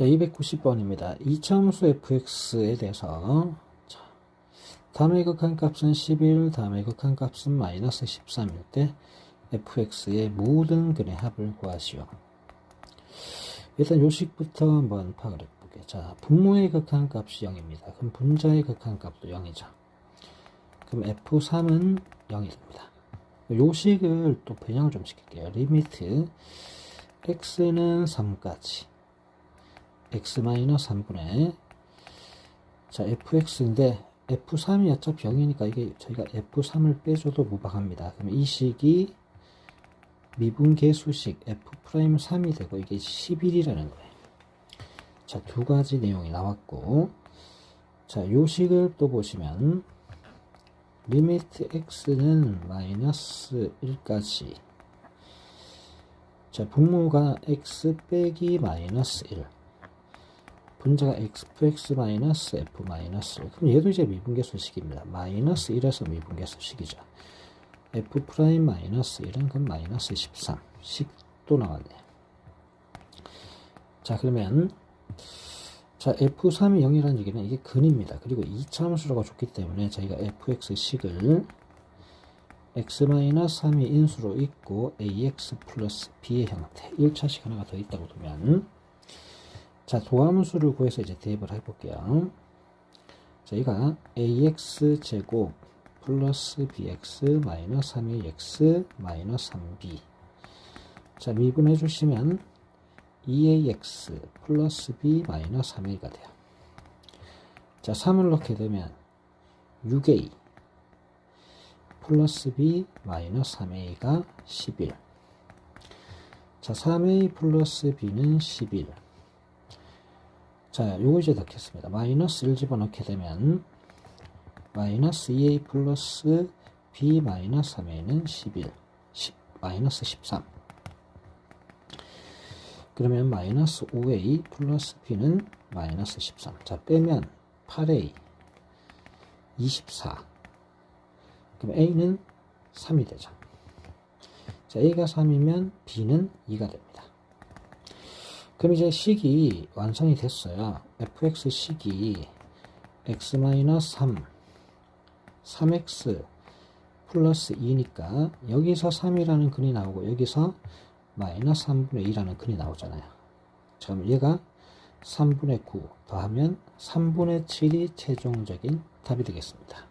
자, 290번입니다. 이차함수 fx에 대해서 자, 다음의 극한 값은 11, 다음의 극한 값은 마이너스 13일 때 fx의 모든 근의 합을 구하시오. 일단 요식부터 한번 파악을 해볼게요. 자, 분모의 극한 값이 0입니다. 그럼 분자의 극한 값도 0이죠. 그럼 f3은 0이 됩니다. 요식을 또 변형을 좀 시킬게요. 리미트 x는 3까지 x-3분의 자 fx인데 f3이 어차피 0이니까 이게 저희가 f3을 빼줘도 무방합니다. 그럼 이 식이 미분계수식 f'3이 되고 이게 11이라는 거예요. 자, 두 가지 내용이 나왔고 자, 요 식을 또 보시면 리미트 x는 마이너스 1까지 자, 분모가 x 빼기 마이너스 1 분자가 fx 마이너스 f 마이너스 1 그럼 얘도 이제 미분계수식입니다. 마이너스 1에서 미분계수식이죠. f 프라임 마이너스 1은 그럼 마이너스 13 식도 나왔네요. 자 그러면 자 f3이 0이라는 얘기는 이게 근입니다. 그리고 2차 함수라고 줬기 때문에 저희가 fx식을 x-3이 인수로 있고 ax 플러스 b의 형태 1차식 하나가 더 있다고 두면 자 도함수를 구해서 이제 대입을 해볼게요. 저희가 ax 제곱 플러스 bx 마이너스 3ax 마이너스 3b 자 미분해 주시면 2ax 플러스 b 마이너스 3a가 돼요. 자 3을 넣게 되면 6a 플러스 b 마이너스 3a가 11. 자, 3a 플러스 b는 11. 자, 요거 이제 넣겠습니다. 마이너스 1 집어넣게 되면 마이너스 2a 플러스 b 마이너스 3a는 11. 10, 마이너스 13. 그러면 마이너스 5a 플러스 b는 마이너스 13. 자, 빼면 8a 24. 그럼 A는 3이 되죠. 자, A가 3이면 B는 2가 됩니다. 그럼 이제 식이 완성이 됐어요. fx 식이 x-3, 3x 플러스 2니까 여기서 3이라는 근이 나오고 여기서 마이너스 3분의 2라는 근이 나오잖아요. 그럼 얘가 3분의 9 더하면 3분의 7이 최종적인 답이 되겠습니다.